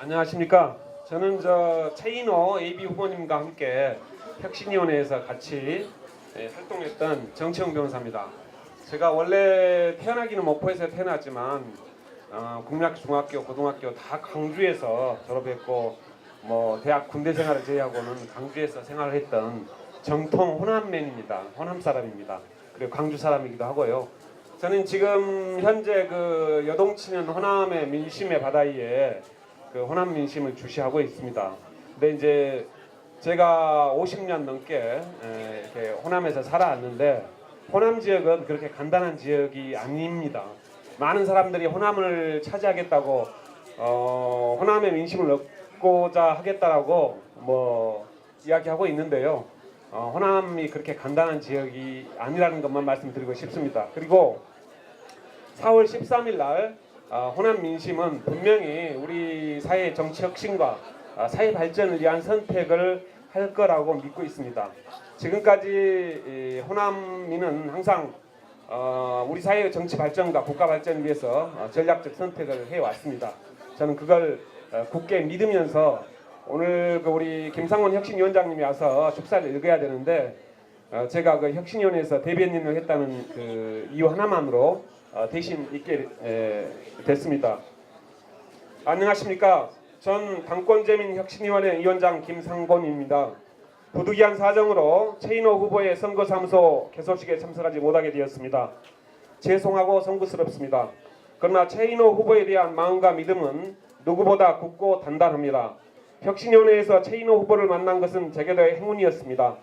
안녕하십니까. 저는 저 최인호 AB 후보님과 함께 혁신위원회에서 같이 예, 활동했던 정치영 변호사입니다. 제가 원래 태어나기는 목포에서 태어났지만 어, 국민학교, 중학교, 고등학교 다 광주에서 졸업했고 뭐 대학 군대 생활을 제외하고는 광주에서 생활을 했던 정통 호남맨입니다. 호남 사람입니다. 그리고 광주 사람이기도 하고요. 저는 지금 현재 그 여동치는 호남의 민심의 바다위에 그 호남 민심을 주시하고 있습니다. 근데 이제 제가 50년 넘게 에, 이렇게 호남에서 살아왔는데 호남 지역은 그렇게 간단한 지역이 아닙니다. 많은 사람들이 호남을 차지하겠다고 어, 호남의 민심을 얻고자 하겠다라고 뭐 이야기하고 있는데요. 어, 호남이 그렇게 간단한 지역이 아니라는 것만 말씀드리고 싶습니다. 그리고 4월 13일 날 어, 호남 민심은 분명히 우리 사회 정치 혁신과 어, 사회 발전을 위한 선택을 할 거라고 믿고 있습니다. 지금까지 이 호남민은 항상 어, 우리 사회의 정치 발전과 국가 발전을 위해서 어, 전략적 선택을 해 왔습니다. 저는 그걸 어, 굳게 믿으면서 오늘 그 우리 김상원 혁신위원장님이 와서 축사를 읽어야 되는데 어, 제가 그 혁신위원회에서 대변인을 했다는 그 이유 하나만으로 어, 대신 있게 에, 됐습니다. 안녕하십니까? 전 당권재민 혁신위원회 위원장 김상곤입니다. 부득이한 사정으로 최인호 후보의 선거사무소 개소식에 참석하지 못하게 되었습니다. 죄송하고 송구스럽습니다. 그러나 최인호 후보에 대한 마음과 믿음은 누구보다 굳고 단단합니다. 혁신위원회에서 최인호 후보를 만난 것은 제게도의 행운이었습니다.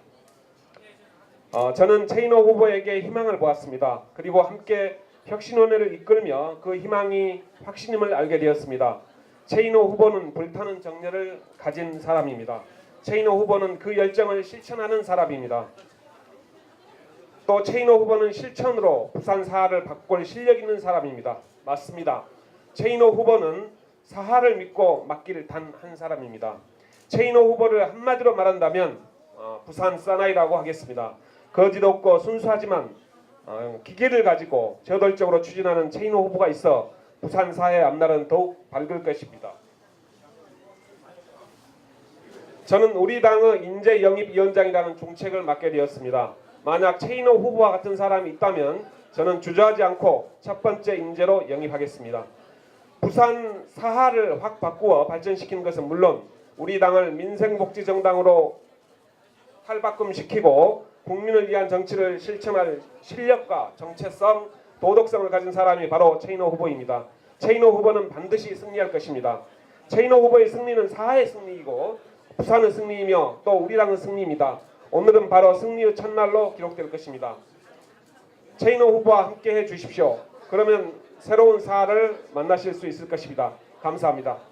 어, 저는 최인호 후보에게 희망을 보았습니다. 그리고 함께 혁신위원회를 이끌며 그 희망이 확신임을 알게 되었습니다. 최인호 후보는 불타는 정열을 가진 사람입니다. 최인호 후보는 그 열정을 실천하는 사람입니다. 또 최인호 후보는 실천으로 부산 사하를 바꿀 실력 있는 사람입니다. 맞습니다. 최인호 후보는 사하를 믿고 맡기를 단한 사람입니다. 최인호 후보를 한마디로 말한다면 어, 부산 사나이라고 하겠습니다. 거짓 없고 순수하지만 어, 기계를 가지고 저돌적으로 추진하는 최인호 후보가 있어 부산 사회 앞날은 더욱 밝을 것입니다. 저는 우리 당의 인재 영입 위원장이라는 중책을 맡게 되었습니다. 만약 최인호 후보와 같은 사람이 있다면 저는 주저하지 않고 첫 번째 인재로 영입하겠습니다. 부산 사하를 확 바꾸어 발전시키는 것은 물론 우리 당을 민생복지 정당으로 탈바꿈시키고 국민을 위한 정치를 실천할 실력과 정체성, 도덕성을 가진 사람이 바로 최인호 후보입니다. 최인호 후보는 반드시 승리할 것입니다. 최인호 후보의 승리는 사하의 승리이고 부산의 승리이며 또 우리 당의 승리입니다. 오늘은 바로 승리의 첫날로 기록될 것입니다. 최인호 후보와 함께 해 주십시오. 그러면 새로운 사하를 만나실 수 있을 것입니다. 감사합니다.